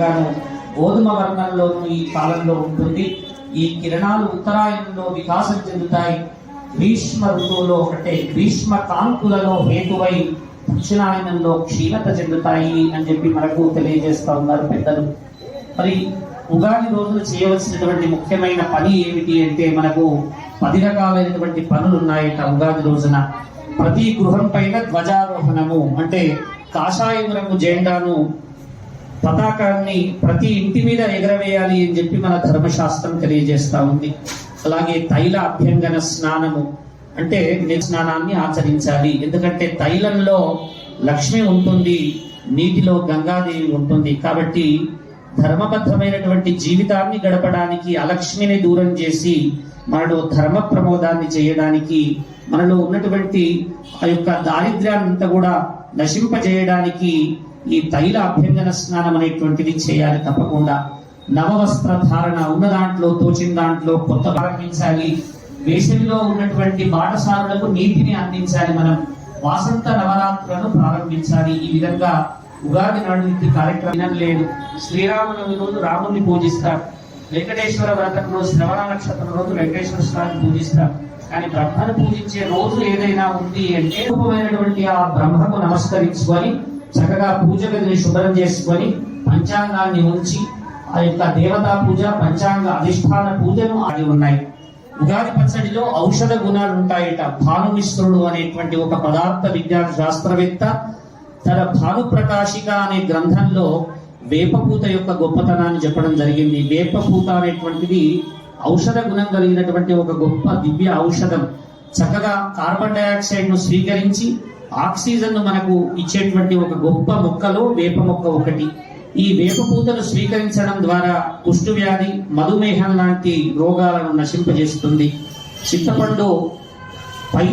వర్ణంగాను గోధుమ వర్ణంలోను ఈ కాలంలో ఉంటుంది. ఈ కిరణాలు ఉత్తరాయణంలో వికాసం చెందుతాయి. గ్రీష్మ ఋతువులో ఒకటే. గ్రీష్మ కాంతులలో హేతువై దక్షిణాయనంలో క్షీణత చెందుతాయి అని చెప్పి మనకు తెలియజేస్తా ఉన్నారు పెద్దలు. మరి ఉగాది రోజున చేయవలసినటువంటి ముఖ్యమైన పని ఏమిటి అంటే మనకు పది రకాలైనటువంటి పనులు ఉన్నాయట ఉగాది రోజున. ప్రతి గృహం పైన ధ్వజారోహణము అంటే కాషాయం రంగు జెండాను పతాకాన్ని ప్రతి ఇంటి మీద ఎగరవేయాలి అని చెప్పి మన ధర్మశాస్త్రం తెలియజేస్తా ఉంది. అలాగే తైల అభ్యంగన స్నానము అంటే నిజ స్నానాన్ని ఆచరించాలి. ఎందుకంటే తైలంలో లక్ష్మి ఉంటుంది నీటిలో గంగాదేవి ఉంటుంది. కాబట్టి ధర్మబద్ధమైనటువంటి జీవితాన్ని గడపడానికి అలక్ష్మిని దూరం చేసి మనలో ధర్మ ప్రమోదాన్ని చేయడానికి మనలో ఉన్నటువంటి ఆ యొక్క దారిద్ర్యాన్ని అంతా కూడా నశింపజేయడానికి ఈ తైల అభ్యంగన స్నానం అనేటువంటిది చేయాలి తప్పకుండా. నవవస్త్ర ధారణ ఉన్న దాంట్లో తోచిన దాంట్లో కొత్త ప్రారంభించాలి వేసవిలో ఉన్నటువంటి బాటసారులకు నీటిని అందించాలి మనం. వాసంత నవరాత్రులను ప్రారంభించాలి. ఈ విధంగా ఉగాది నాడు ఇంటి కార్యక్రమం లేదు. శ్రీరామనవమి రోజు రాముని పూజిస్తారు. వెంకటేశ్వర వ్రతం రోజు శ్రవణ నక్షత్రం రోజు వెంకటేశ్వర స్వామిని పూజిస్తారు. కానీ బ్రహ్మను పూజించే రోజు ఏదైనా ఉంది అంటే రూపమైనటువంటి ఆ బ్రహ్మకు నమస్కరించుకొని చక్కగా పూజ గదిని శుభ్రం చేసుకొని పంచాంగాన్ని ఉంచి ఆ యొక్క దేవతా పూజ పంచాంగ అధిష్టాన పూజను ఆడి ఉన్నాయి. ఉగాది పచ్చడిలో ఔషధ గుణాలు ఉంటాయట. భానుమిశ్రుడు అనేటువంటి ఒక పదార్థ విజ్ఞాన శాస్త్రవేత్త తన భానుప్రకాశిక అనే గ్రంథంలో వేపపూత యొక్క గొప్పతనాన్ని చెప్పడం జరిగింది. వేపపూత అనేటువంటిది ఔషధ గుణం కలిగినటువంటి ఒక గొప్ప దివ్య ఔషధం. చక్కగా కార్బన్ డైఆక్సైడ్ను స్వీకరించి ఆక్సిజన్ మనకు ఇచ్చేటువంటి ఒక గొప్ప మొక్కలో వేప మొక్క ఒకటి. ఈ వేపపూతను స్వీకరించడం ద్వారా కుష్టు వ్యాధి మధుమేహం లాంటి రోగాలను నశింపజేస్తుంది. చింతపండు పై